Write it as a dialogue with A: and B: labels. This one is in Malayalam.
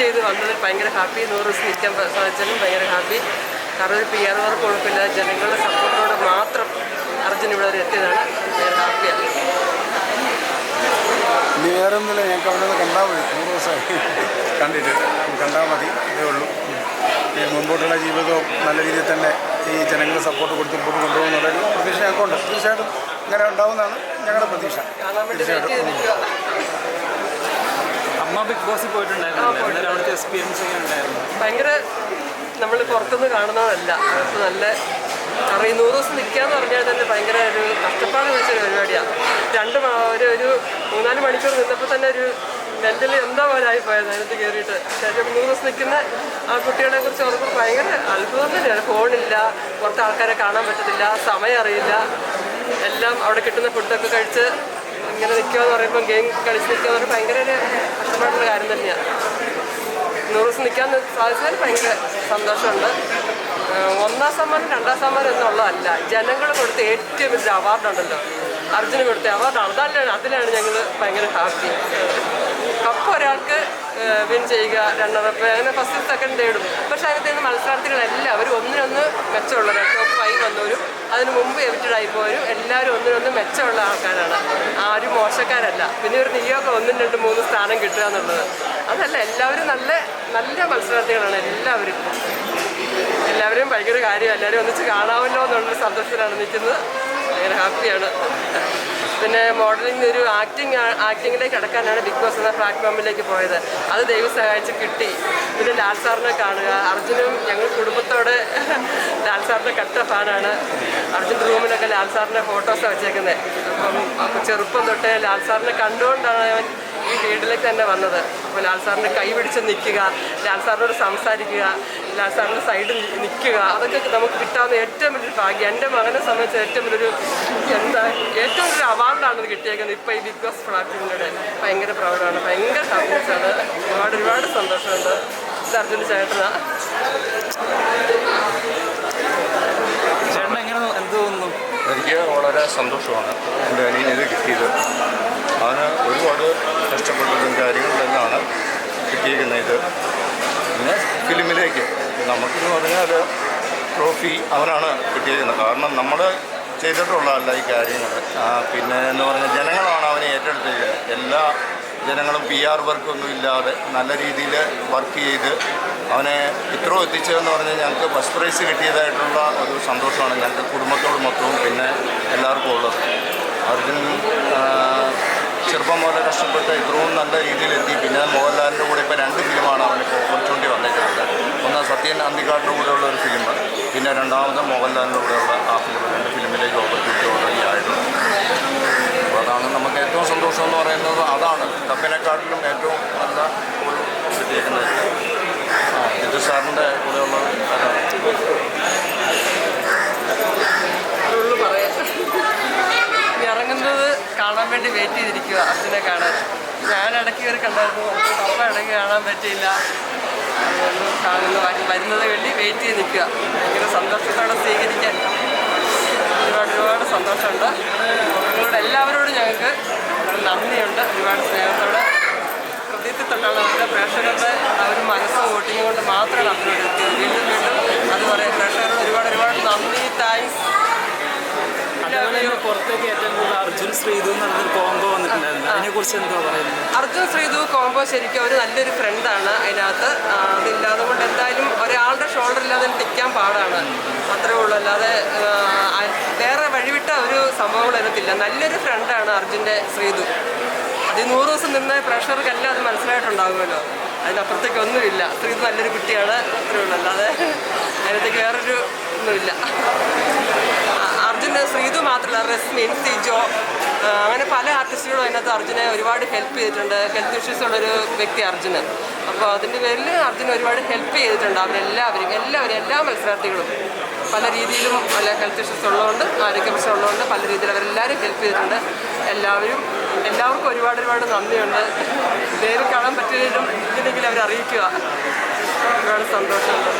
A: ചെയ്ത് വന്നതിൽ ഭയങ്കര ഹാപ്പി നൂറ് ദിവസം നിൽക്കാൻ സാധിച്ചതിലും ഭയങ്കര ഹാപ്പി കാരണം ഒരു പി ആർ വർക്ക് കുഴപ്പമില്ല ജനങ്ങളുടെ സപ്പോർട്ടോടെ മാത്രം അർജുൻ ഇവിടെ വരെ എത്തിയതാണ്. ഭയങ്കര ഹാപ്പിയാണ്
B: ഇനി വേറെ ഒന്നുമില്ല. ഞങ്ങൾക്ക് അവിടെ നിന്ന് കണ്ടാൽ മതി. നൂറ് ദിവസമായി. കണ്ടിട്ട്. കണ്ടാൽ മതി. ഇതേ ഉള്ളൂ. ഈ മുമ്പോട്ടുള്ള ജീവിതവും നല്ല രീതിയിൽ തന്നെ ഈ ജനങ്ങളുടെ സപ്പോർട്ട് കൊടുത്ത് മുമ്പോട്ട് കൊണ്ടുപോകുന്നുള്ളൊരു പ്രതീക്ഷ ഞങ്ങൾക്കുണ്ട്. തീർച്ചയായിട്ടും ഇങ്ങനെ ഉണ്ടാവുമെന്നാണ് ഞങ്ങളുടെ പ്രതീക്ഷ.
A: കാണാൻ വേണ്ടി വെയിറ്റ് ചെയ്ത് നിൽക്കുക
C: അമ്മ ബിഗ് ബോസിൽ പോയിട്ടുണ്ടായിരുന്നു അന്നേരം അവിടുത്തെ എക്സ്പീരിയൻസ് ഒക്കെ ഉണ്ടായിരുന്നു.
A: ഭയങ്കര നമ്മൾ പുറത്തുനിന്ന് കാണുന്നതല്ല. നല്ല ഈ നൂറ് ദിവസം നിൽക്കുക എന്ന് പറഞ്ഞാൽ തന്നെ ഭയങ്കര ഒരു കഷ്ടപ്പാട് വെച്ചൊരു പരിപാടിയാണ് രണ്ട് ഒരു ഒരു മൂന്നാൽ മണിക്കൂർ നിന്നപ്പോൾ തന്നെ ഒരു മെന്റലി എന്താ പോലായി പോയത് അതിനകത്ത് കയറിയിട്ട് ശരിക്കും നൂറ് ദിവസം നിൽക്കുന്ന ആ കുട്ടികളെ കുറിച്ച് ഓർക്കുമ്പോൾ ഭയങ്കര അത്ഭുതം തന്നെയാണ് ഫോണില്ല പുറത്ത് ആൾക്കാരെ കാണാൻ പറ്റത്തില്ല സമയം അറിയില്ല. എല്ലാം അവിടെ കിട്ടുന്ന ഫുഡൊക്കെ കഴിച്ച് ഇങ്ങനെ നിൽക്കുക എന്ന് പറയുമ്പോൾ ഗെയിം കളിച്ച് നിൽക്കുക എന്ന് പറയുമ്പോൾ ഭയങ്കര ഒരു കഷ്ടപ്പാടുള്ള കാര്യം തന്നെയാണ് നൂറ് ദിവസം നിൽക്കാൻ സാധിച്ചാൽ ഭയങ്കര സന്തോഷമുണ്ട്. ഒന്നാം സമ്മാനം രണ്ടാം സമ്മാനം എന്നുള്ളതല്ല ജനങ്ങൾ കൊടുത്ത ഏറ്റവും വലിയ അവാർഡുണ്ടല്ലോ അർജുന് കൊടുത്ത അവാർഡാണ് അതല്ലാണ് അതിലാണ് ഞങ്ങൾ ഭയങ്കര ഹാപ്പി കപ്പ് ഒരാൾക്ക് വിൻ ചെയ്യുക റണ്ണറപ്പ് അങ്ങനെ ഫസ്റ്റ് സെക്കൻഡ് തേടും. പക്ഷേ അതിനകത്ത് മത്സരാർത്ഥികളെല്ലാം അവർ ഒന്നിനൊന്ന് മെച്ചമുള്ളവരാണ് ടോപ്പ് ഫൈവ് വന്നവരും അതിന് മുമ്പ് എവിറ്റഡ് ആയി പോയവരും എല്ലാവരും ഒന്നിനൊന്നും മെച്ചമുള്ള ആൾക്കാരാണ്. ആരും മോശക്കാരല്ല. പിന്നെ ഒരു നീയൊക്കെ ഒന്നും രണ്ടും മൂന്ന് സ്ഥാനം കിട്ടുക എന്നുള്ളത്. അതല്ല എല്ലാവരും നല്ല നല്ല മത്സരാർത്ഥികളാണ് എല്ലാവരും. എല്ലാവരും ഭയങ്കര കാര്യം എല്ലാവരും ഒന്നിച്ച് കാണാമല്ലോ എന്നുള്ളൊരു സന്തോഷത്തിലാണ് നിൽക്കുന്നത്. ഭയങ്കര ഹാപ്പിയാണ്. പിന്നെ മോഡലിംഗ് ഒരു ആക്ടിങ് ആക്ടിങ്ങിലേക്ക് കടക്കാനാണ് ബിഗ് ബോസ് എന്ന പ്ലാറ്റ്ഫോമിലേക്ക് പോയത്. അത് ദൈവം സഹായിച്ച് കിട്ടി. പിന്നെ ലാൽ സാറിനെ കാണുക. അർജുനും ഞങ്ങൾ കുടുംബത്തോടെ ലാൽ സാറിന്റെ കട്ട ഫാനാണ്. അർജുൻ റൂമിലൊക്കെ ലാൽ സാറിന്റെ ഫോട്ടോസാണ് വെച്ചേക്കുന്നത് അപ്പം അപ്പം ചെറുപ്പം തൊട്ടേ ലാൽ സാറിനെ കണ്ടുകൊണ്ടാണ് അവൻ ഈ ഫീൽഡിലേക്ക് തന്നെ വന്നത്. അപ്പോൾ ലാൽ സാറിന്റെ കൈ പിടിച്ച് നിൽക്കുക. ലാൽ സാറിനോട് സംസാരിക്കുക. ലാൽ സാറിന്റെ സൈഡിൽ നിൽക്കുക. അതൊക്കെ നമുക്ക് കിട്ടാവുന്ന ഏറ്റവും വലിയൊരു ഭാഗ്യം. എന്റെ മകനെ സംബന്ധിച്ച് ഏറ്റവും വലിയൊരു എന്താ ഏറ്റവും വലിയൊരു അവാർഡാണ് അത് കിട്ടിയേക്കുന്നത് ഇപ്പോൾ ഈ ബിഗ് ബോസ് പ്ലാറ്റ്ഫോമിലൂടെ ഭയങ്കര പ്രൗഡാണ് ഭയങ്കര ഹാപ്പിനെസ്സാണ് ഒരുപാട് ഒരുപാട് സന്തോഷമുണ്ട്. ഇത് ചേട്ടനാ.
C: ചേട്ടൻ എങ്ങനെ എന്ത് തോന്നുന്നു?
D: എനിക്ക് വളരെ സന്തോഷമാണ് എന്റെ അനിയന് ഇത് കിട്ടിയത്. അവന് ഒരുപാട് കഷ്ടപ്പെട്ടതും തന്നെയാണ് കിട്ടിയിരിക്കുന്നത്. ഇത് പിന്നെ ഫിലിമിലേക്ക്. നമുക്കെന്ന് പറഞ്ഞാൽ ട്രോഫി അവനാണ് കിട്ടിയിരിക്കുന്നത്. കാരണം നമ്മൾ ചെയ്തിട്ടുള്ളതല്ല ഈ കാര്യങ്ങൾ പിന്നെ എന്ന് പറഞ്ഞാൽ ജനങ്ങളാണ് അവനെ ഏറ്റെടുത്തിരിക്കുന്നത്. എല്ലാ ജനങ്ങളും പി ആർ വർക്കൊന്നും ഇല്ലാതെ നല്ല രീതിയിൽ വർക്ക് ചെയ്ത് അവനെ ഇത്രയും എത്തിച്ചതെന്ന് പറഞ്ഞാൽ ഞങ്ങൾക്ക് ഫസ്റ്റ് പ്രൈസ് കിട്ടിയതായിട്ടുള്ള ഒരു സന്തോഷമാണ് ഞങ്ങൾക്ക് കുടുംബത്തോട് മൊത്തവും പിന്നെ എല്ലാവർക്കും ഉള്ളത്. അർജുൻ ചെറുപ്പം മുതലേ കഷ്ടപ്പെട്ട് ഇത്രയും നല്ല രീതിയിലെത്തി. പിന്നെ മോഹൻലാലിന്റെ കൂടെ ഇപ്പോൾ രണ്ട് ഫിലിമാണ് അവനിപ്പോൾ ഓപ്പർച്യൂണിറ്റി വന്നിട്ടുണ്ട് ഒന്ന് സത്യൻ അന്തിക്കാടിന്റെ കൂടെയുള്ള ഒരു ഫിലിം പിന്നെ രണ്ടാമത് മോഹൻലാലിന്റെ കൂടെയുള്ള ആ ഫിലിം രണ്ട് ഫിലിമിലേക്ക് ഓപ്പർച്യൂണിറ്റി ഓൾറെഡി ആയിട്ടുണ്ട് അപ്പോൾ അതാണ് നമുക്ക് ഏറ്റവും സന്തോഷം എന്ന് പറയുന്നത്. അതാണ് കപ്പിനെക്കാട്ടിലും ഏറ്റവും നല്ല ഒരു കിട്ടിയേക്കുന്നത് ഇത് സാറിന്റെ കൂടെയുള്ള
A: ഇറങ്ങുന്നത് കാണാൻ വേണ്ടി വെയിറ്റ് ചെയ്തിരിക്കുക അച്ഛനെ കാണാൻ. ഞാൻ ഇടയ്ക്ക് കയറി കണ്ടായിരുന്നു. പപ്പ ഇടയ്ക്ക് കാണാൻ പറ്റിയില്ല. കാണുന്ന വരു- വരുന്നത് വേണ്ടി വെയിറ്റ് ചെയ്ത് നിൽക്കുക. ഭയങ്കര സന്തോഷത്തോടെ സ്വീകരിക്കാൻ ഒരുപാട് ഒരുപാട് സന്തോഷമുണ്ട്. നിങ്ങളോട് എല്ലാവരോടും ഞങ്ങൾക്ക് നന്ദിയുണ്ട്. ഒരുപാട് സ്നേഹത്തോടെ. ഹൃദയത്തിൽ തൊട്ടാണ് നമ്മുടെ പ്രേക്ഷകരുടെ ആ ഒരു മനസ്സ് വോട്ടിങ് കൊണ്ട് മാത്രമാണ് അതിനോട് എത്തിയത്. വീണ്ടും വീണ്ടും അത് പറയാം പ്രേക്ഷകരോട് ഒരുപാട് ഒരുപാട് നന്ദി താങ്ക്സ്.
C: പുറത്തേക്ക് ഏറ്റവും കൂടുതൽ അർജുൻ ശ്രീതു എന്ന് പറഞ്ഞൊരു കോംബോ വന്നിട്ടുണ്ടായിരുന്നു. അതിനെക്കുറിച്ച് എന്തോ പറയുന്നത്?
A: അർജുൻ ശ്രീതു കോംബോ ശരിക്കും ഒരു നല്ലൊരു ഫ്രണ്ടാണ് അതിനകത്ത്. അതില്ലാതെ കൊണ്ട് എന്തായാലും ഒരാളുടെ ഷോൾഡർ ഇല്ലാതെ നിൽക്കാൻ പാടാണ്. അത്രേ ഉള്ളൂ. അല്ലാതെ വേറെ വഴിവിട്ട ഒരു സംഭവങ്ങൾ അതിനകത്തില്ല. നല്ലൊരു ഫ്രണ്ടാണ് അർജുന്റെ ശ്രീതു അത് നൂറ് ദിവസം നിന്ന പ്രേക്ഷകർക്കെല്ലാം അത് മനസ്സിലായിട്ടുണ്ടാകുമല്ലോ അതിനപ്പുറത്തേക്ക് ഒന്നുമില്ല. ശ്രീതു നല്ലൊരു കുട്ടിയാണ്. അത്രേ ഉള്ളൂ. അല്ലാതെ അതിനകത്തേക്ക് വേറൊരു ഒന്നുമില്ല. അർജുന് ശ്രീതു മാത്രമല്ല റസ്മിൻ സിജോ അങ്ങനെ പല ആർട്ടിസ്റ്റുകളും അതിനകത്ത് അർജുനെ ഒരുപാട് ഹെൽപ്പ് ചെയ്തിട്ടുണ്ട്. ഹെൽത്ത് ഇഷ്യൂസ് ഉള്ളൊരു വ്യക്തി അർജുന് അപ്പോൾ അതിന്റെ പേരിൽ അർജുൻ ഒരുപാട് ഹെൽപ്പ് ചെയ്തിട്ടുണ്ട്. അവരെല്ലാവരും എല്ലാവരും എല്ലാ മത്സരാർത്ഥികളും പല രീതിയിലും പല ഹെൽത്ത് ഇഷ്യൂസ് ഉള്ളതുകൊണ്ട് ആരോഗ്യ പ്രശ്നം ഉള്ളതുകൊണ്ട് പല രീതിയിൽ അവരെല്ലാവരും ഹെൽപ്പ് ചെയ്തിട്ടുണ്ട്. എല്ലാവരും എല്ലാവർക്കും ഒരുപാട് ഒരുപാട് നന്ദിയുണ്ട്. പേര് കാണാൻ പറ്റിയതിലും ഇല്ലെങ്കിൽ അവർ അറിയിക്കുക. ഒരുപാട് സന്തോഷമുണ്ട്.